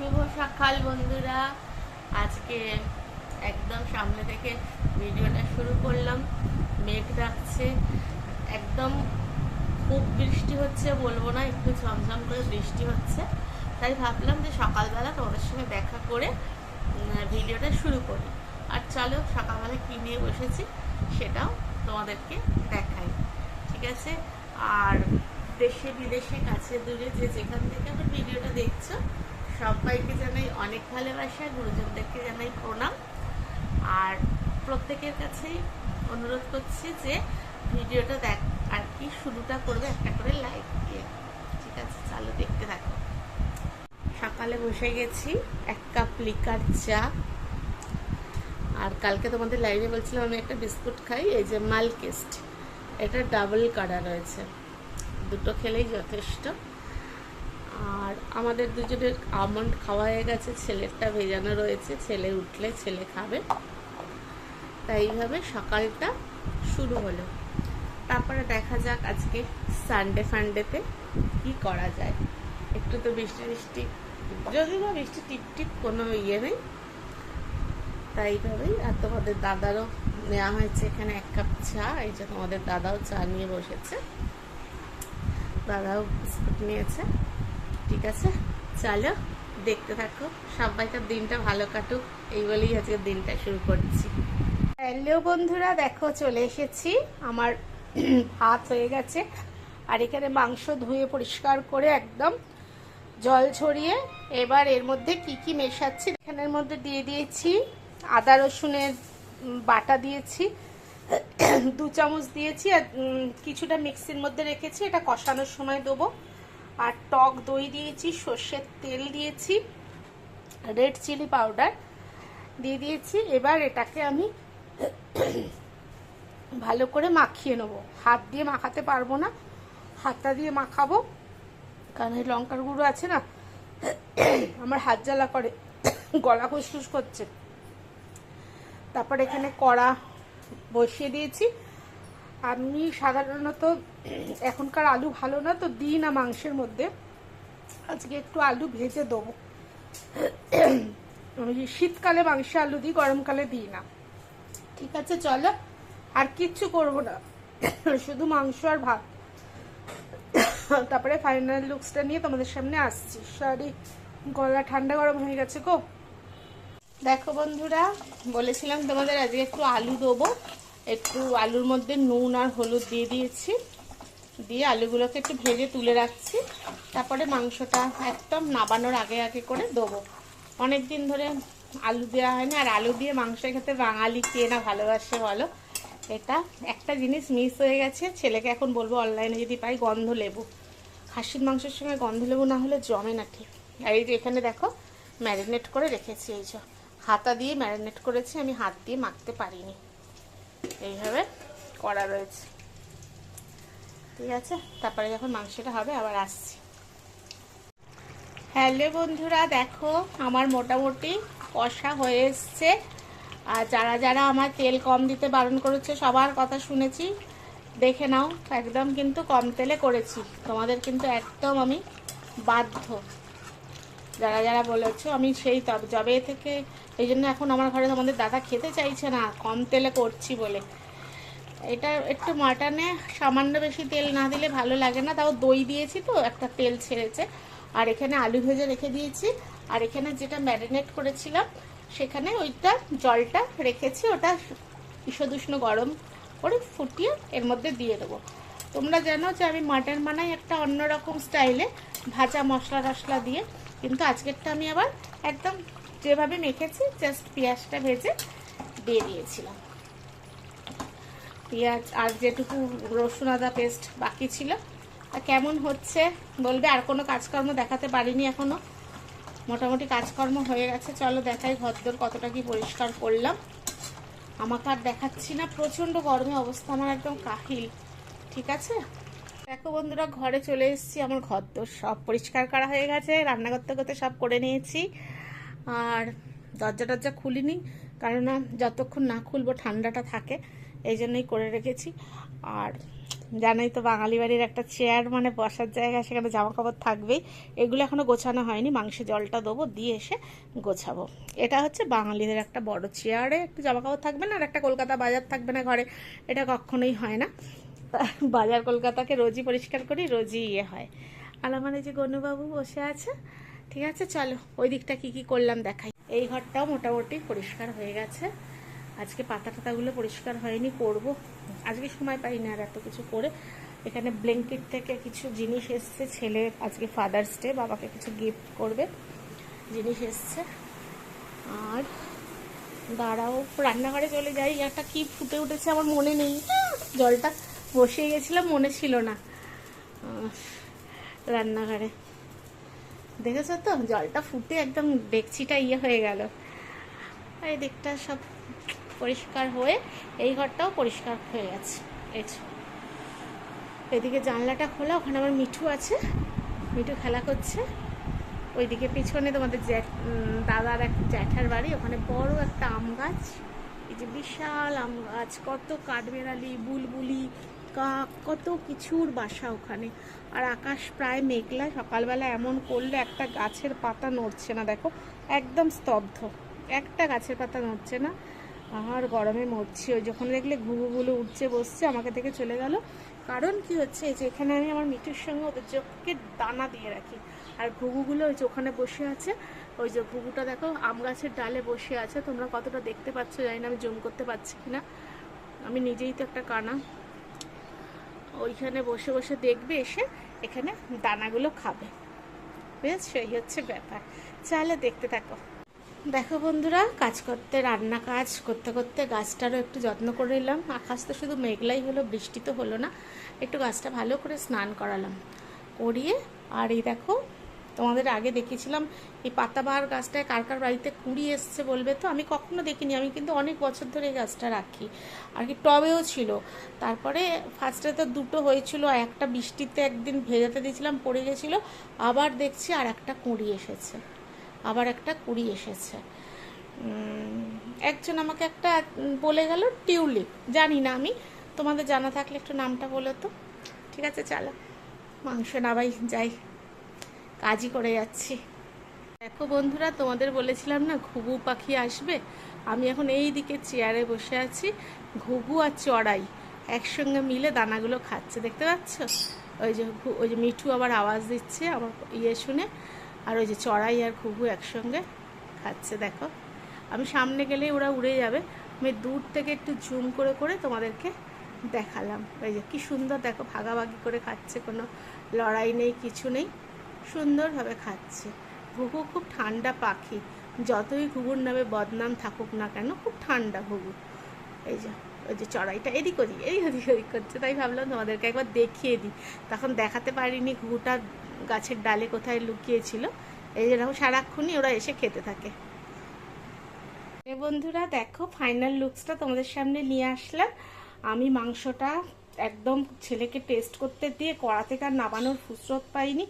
শুভ সকাল, বন্ধুরা। আজকে একদম সামনে থেকে ভিডিওটা শুরু করলাম। মেঘ ডাকছে। একদম খুব বৃষ্টি হচ্ছে বলব না, একটু ঝমঝম করে বৃষ্টি হচ্ছে। তাই ভাবলাম যে সকালবেলা তোমাদের সঙ্গে দেখা করে ভিডিওটা শুরু করি। আর চলো, সকালবেলা কী নিয়ে বসেছি সেটাও তোমাদেরকে দেখাই। ঠিক আছে? আর দেশে বিদেশে কাছে দূরে যে যেখান থেকে আমার ভিডিওটা দেখছ সবাইকে জানাই অনেক ভালোবাসা, গুরুজনদেরকে জানাই প্রণাম। আর প্রত্যেকের কাছেই অনুরোধ করছি যে ভিডিওটা দেখ, আর কি শুরুটা করবে, একটা করে লাইক দিয়ে। ঠিক আছে, চালু দেখতে থাকো। সকালে বসে গেছি, এক কাপ লিকার চা। আর কালকে তোমাদের লাইভে বলছিলাম, আমি একটা বিস্কুট খাই, এই যে মালকেস্ট। এটা ডাবল কাটা রয়েছে। দুটো খেলেই যথেষ্ট। আর আমাদের দুজনের আমন্ড খাওয়া হয়ে গেছে, ছেলেরটা ভেজানো রয়েছে, ছেলে উঠলে ছেলে খাবে। তাই এইভাবে সকালটা শুরু হলো। তারপরে দেখা যাক আজকে সানডে ফান্ডেতে কি করা যায়। একটু তো বৃষ্টি বৃষ্টি যদি বা বৃষ্টি টিপ টিপ কোনো ইয়ে নেই। তাই এইভাবেই, আর তোমাদের দাদারও নেওয়া হয়েছে এখানে এক কাপ চা, এই যে তোমাদের দাদাও চা নিয়ে বসেছে। দাদাও বিস্কুট নিয়েছে। ঠিক আছে? চলো, দেখতে থাকো। সবাইকার দিনটা ভালো কাটুক। এই বলেই আজকে দিনটা শুরু করছি। হ্যালো বন্ধুরা, দেখো, চলে এসেছি। আমার ভাত হয়ে গেছে। আর এখানে মাংস ধুয়ে পরিষ্কার করে একদম জল ছড়িয়ে এবার এর মধ্যে কি কি মেশাচ্ছি এখানের মধ্যে দিয়ে দিয়েছি। আদা, রসুনের বাটা দিয়েছি। দু চামচ দিয়েছি। আর কিছুটা মিক্সির মধ্যে রেখেছি। এটা কষানোর সময় দেবো। আর টক দই দিয়েছি, সর্ষের তেল দিয়েছি রেড চিলি পাউডার দিয়ে দিয়েছি। এবার এটাকে আমি ভালো করে মাখিয়ে নেব। হাত দিয়ে মাখাতে পারব না। হাতটা দিয়ে মাখাবো। কারণ এই লঙ্কার গুঁড়ো আছে না, আমার হাত জ্বালা করে, গলা খুসখুস করছে। তারপর এখানে কড়া বসিয়ে দিয়েছি। আমি সাধারণত এখনকার আলু ভালো না, তো দিই না মাংসের মধ্যে। আজকে একটু আলু ভেজে দেবো। শীতকালে মাংসে আলু দিই, গরমকালে দিই না। ঠিক আছে, চলো। আর কিচ্ছু করব না। শুধু মাংস আর ভাত। তারপরে ফাইনাল লুকসটা নিয়ে তোমাদের সামনে আসছি। সরি গলা ঠান্ডা গরম হয়ে গেছে গো। দেখো বন্ধুরা, বলেছিলাম তোমাদের আজকে একটু আলু দেবো। একটু আলুর মধ্যে নুন আর হলুদ দিয়ে দিয়েছি। দিয়ে আলুগুলোকে একটু ভেজে তুলে রাখছি। তারপরে মাংসটা একদম নাবানোর আগে আগে করে দেবো। অনেক দিন ধরে আলু দেওয়া হয়নি। আর আলু দিয়ে মাংস খেতে বাঙালি কে না ভালোবাসে বলো? এটা একটা জিনিস মিস হয়ে গেছে। ছেলেকে এখন বলব অনলাইনে যদি পাই গন্ধ লেবু। খাসির মাংসের সঙ্গে গন্ধ লেবু না হলে জমে না ঠিক। আর এই যে এখানে দেখো ম্যারিনেট করে রেখেছি। এই যে হাতা দিয়ে ম্যারিনেট করেছি। আমি হাত দিয়ে মাখতে পারিনি। এইভাবে করা রয়েছে। ঠিক আছে? তারপরে যখন মাংসটা হবে, আবার আসছি। হ্যালো বন্ধুরা, দেখো আমার মোটামুটি কষা হয়ে এসছে। আর যারা যারা আমার তেল কম দিতে বারণ করেছে, সবার কথা শুনেছি। দেখে নাও, একদম কিন্তু কম তেলে করেছি। তোমাদের কিন্তু একদম আমি বাধ্য। যারা যারা বলেছ, আমি সেই তব জবে থেকে এই জন্য এখন আমার ঘরে আমাদের দাদা খেতে চাইছে না, কম তেলে করছি বলে। এটা একটু মাটনে সামান্য বেশি তেল না দিলে ভালো লাগে না, তাও দই দিয়েছি তো, একটা তেল ছেড়েছে। আর এখানে আলু ভেজে রেখে দিয়েছি, আর এখানে যেটা ম্যারিনেট করেছিলাম, সেখানে ওইটা জলটা রেখেছি, ওটা ঈষদুষ্ণ গরম করে ফুটিয়ে এর মধ্যে দিয়ে দেবো। তোমরা জানো যে আমি মাটন বানাই একটা অন্যরকম স্টাইলে, ভাজা মশলা টশলা দিয়ে, কিন্তু আজকেরটা আমি আবার একদম যেভাবে মেখেছি জাস্ট পেঁয়াজটা ভেজে দিয়ে দিয়েছিলাম। পেঁয়াজ আর যেটুকু রসুন আদা পেস্ট বাকি ছিল আর কেমন হচ্ছে বলবে? আর কোনো কাজকর্ম দেখাতে পারিনি এখনও। মোটামুটি কাজকর্ম হয়ে গেছে। চলো দেখাই ঘরদোর কতটা কি পরিষ্কার করলাম। আমাকে আর দেখাচ্ছি না, প্রচণ্ড গরমে অবস্থা আমার একদম কাহিল, ঠিক আছে? দেখো বন্ধুরা, ঘরে চলে এসেছি, আমার ঘর তো সব পরিষ্কার করা হয়ে গেছে, রান্না করতে করতে সব করে নিয়েছি। আর দরজা টরজা খুলিনি, কারণ যতক্ষণ না খুলবো ঠান্ডাটা থাকে, এই জন্যই করে রেখেছি। আর জানোই তো বাঙালি বাড়ির একটা চেয়ার মানে বসার জায়গা, সেখানে জামা কাপড় থাকবেই। এগুলো এখনও গোছানো হয়নি, মাংসে জলটা দেবো, দিয়ে এসে গোছাবো। এটা হচ্ছে বাঙালিদের একটা বড় চেয়ারে একটু জামা কাপড় থাকবে না, আর একটা কলকাতা বাজার থাকবে না ঘরে, এটা কখনোই হয় না। বাজার কলকাতাকে রোজই পরিষ্কার করি, রোজই ইয়ে হয়। আর আমার যে গনুবাবু বসে আছে ঠিক আছে, চলো, ওই দিকটা কি কি করলাম দেখাই। এই ঘরটাও মোটামুটি পরিষ্কার হয়ে গেছে। আজকে পাতা টাতাগুলো পরিষ্কার হয়নি, করব। আজকে সময় পাই না আর এত কিছু করে। এখানে ব্ল্যাঙ্কেট থেকে কিছু জিনিস এসছে, ছেলে আজকে ফাদার্স ডে বাবাকে কিছু গিফট করবে, জিনিস এসছে। আর দাঁড়াও, রান্নাঘরে চলে যাই। একটা কি ফুটে উঠেছে আমার মনে নেই। জলটা বসিয়ে গেছিলাম, মনে ছিল না। রান্নাঘরে। দেখেছ তো? জলটা ফুটে একদম ডেকচিটা ইয়ে হয়ে গেল। এই দিকটা সব পরিষ্কার হয়ে এই ঘরটাও পরিষ্কার হয়ে গেছে। এই। এদিকে জানলাটা খোলা, ওখানে আমার মিঠু আছে। মিঠু খেলা করছে। ওইদিকে পিছনে তোমাদের দাদার এক জ্যাঠার বাড়ি, ওখানে বড় একটা আম গাছ। এই যে বিশাল আম গাছ, কত কাঠবেড়ালি, বুলবুলি কাক কত কিছুর বাসা ওখানে। আর আকাশ প্রায় মেঘলা, সকালবেলা এমন করলে একটা গাছের পাতা নড়ছে না, দেখো। একদম স্তব্ধ। একটা গাছের পাতা নড়ছে না। আর গরমে মরছি। ওই যখন দেখলে ঘুঘুগুলো উঠছে বসছে, আমাকে থেকে চলে গেল। কারণ কি হচ্ছে, এই যে এখানে আমি আমার মিঠুর সঙ্গে ওদের চোখকে দানা দিয়ে রাখি। আর ঘুঘুগুলো ওই যে ওখানে বসে আছে, ওই যে ঘুঘুটা দেখো, আম গাছের ডালে বসে আছে। তোমরা কতটা দেখতে পাচ্ছ জানি না, আমি জুম করতে পারছি কিনা। আমি নিজেই তো একটা কানা। ওইখানে বসে বসে দেখবে এসে এখানে দানাগুলো খাবে। বেশ, সেই হচ্ছে ব্যাপার। চালে দেখতে থাকো। দেখো বন্ধুরা, কাজ করতে, রান্না কাজ করতে করতে গাছটারও একটু যত্ন করে নিলাম। আকাশ তো শুধু মেঘলাই হলো, বৃষ্টি তো হলো না। একটু গাছটা ভালো করে স্নান করালাম, করিয়ে, আর এই দেখো তোমাদের আগে দেখেছিলাম, এই পাতাবাহার গাছটায় কার কার বাড়িতে কুড়ি এসছে বলবে তো? আমি কখনো দেখিনি, আমি কিন্তু অনেক বছর ধরে এই গাছটা রাখি। আর কি টবেও ছিল। তারপরে ফার্স্টে তো দুটো হয়েছিল, একটা বৃষ্টিতে একদিন ভেজাতে দিয়েছিলাম, পড়ে গেছিল, আবার দেখছি আর একটা কুড়ি এসেছে। আবার একটা কুড়ি এসেছে। একজন আমাকে একটা বলে গেল, টিউলিপ। জানি না আমি, তোমাদের জানা থাকলে একটু নামটা বলো তো। ঠিক আছে, চলো। মাংস নাবাই যাই। কাজই করে যাচ্ছি। দেখো বন্ধুরা, তোমাদের বলেছিলাম না, ঘুঘু পাখি আসবে। আমি এখন এই দিকে চেয়ারে বসে আছি, ঘুঘু আর চড়াই। একসঙ্গে মিলে দানাগুলো খাচ্ছে, দেখতে পাচ্ছ? ওই যে ওই যে মিঠু আবার আওয়াজ দিচ্ছে আমার ইয়ে শুনে, আর ওই যে চড়াই আর ঘুঘু একসঙ্গে খাচ্ছে, দেখো। আমি সামনে গেলে ওরা উড়ে যাবে। আমি দূর থেকে একটু জুম করে করে তোমাদেরকে দেখালাম। ওই যে কী সুন্দর, দেখো, ভাগাভাগি করে খাচ্ছে, কোনো লড়াই নেই, কিছু নেই। সুন্দরভাবে খাচ্ছে। ঘুঘু খুব ঠান্ডা পাখি। যতই ঘুঘুর নামে বদনাম থাকুক না কেন, খুব ঠান্ডা ঘুঘু। এই যে, ওই যে চড়াইটা এদিক ওদিক, এই ওদিক ওদিক করছে। তাই ভাবলাম তোমাদেরকে একবার দেখিয়ে দিই। তখন দেখাতে পারিনি ঘুঘুটা গাছের ডালে কোথায় লুকিয়েছিল। এই যে দেখো, সারাক্ষণই ওরা এসে খেতে থাকে। বন্ধুরা, দেখো ফাইনাল লুকসটা তোমাদের সামনে নিয়ে আসলাম। আমি মাংসটা একদম ছেলেকে টেস্ট করতে দিয়ে কড়া থেকে আর নামানোর ফুসরত পাইনি।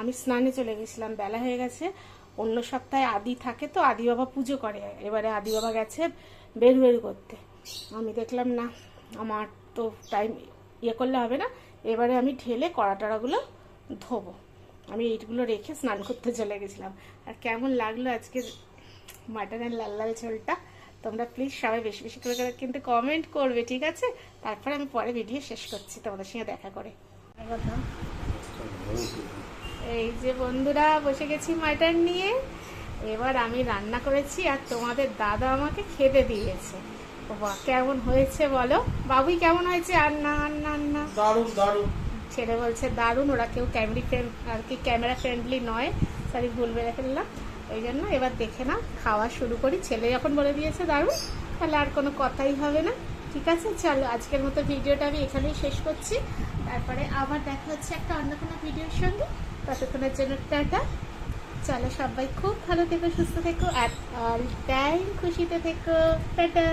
আমি স্নানে চলে গেছিলাম, বেলা হয়ে গেছে। অন্য সপ্তাহে আদি থাকে তো, আদি বাবা পুজো করে। এবারে আদি বাবা গেছে বের বের করতে। আমি দেখলাম, না, আমার তো টাইম ইয়ে করলে হবে না। এবারে আমি ঢেলে কড়া টড়াগুলো ধোবো। আমি এইগুলো রেখে স্নান করতে চলে গেছিলাম। আর কেমন লাগল আজকে মাটনের লাল লাল ঝোলটা? তোমরা প্লিজ সবাই বেশি বেশি করে করে কিন্তু কমেন্ট করবে, ঠিক আছে? তারপরে আমি পরে ভিডিও শেষ করছি তোমাদের সঙ্গে দেখা করে। কথা এই যে বন্ধুরা বসে গেছি মাটন নিয়ে। এবার আমি রান্না করেছি আর তোমাদের দাদা আমাকে খেতে দিয়েছে। কেমন হয়েছে বলো? বাবুই কেমন হয়েছে? আর না আর না আর না দারুণ দারুণ। ছেলে বলছে দারুণ ওরা কেউ ক্যামেরি ফ্রেন্ড আর কি ক্যামেরা ফ্রেন্ডলি নয়। সরি ভুল বেড়ে ফেললাম। ওই জন্য এবার দেখে না খাওয়া শুরু করি। ছেলে যখন বলে দিয়েছে দারুণ তাহলে আর কোনো কথাই হবে না। ঠিক আছে? চলো আজকের মতো ভিডিওটা আমি এখানেই শেষ করছি। তারপরে আবার দেখা হচ্ছে একটা অন্য কোনো ভিডিওর সঙ্গে। ততক্ষণের জন্য টাটা। চলো সবাই খুব ভালো থেকো, সুস্থ থেকো, আর অল টাইম খুশিতে থেকো। টাটা।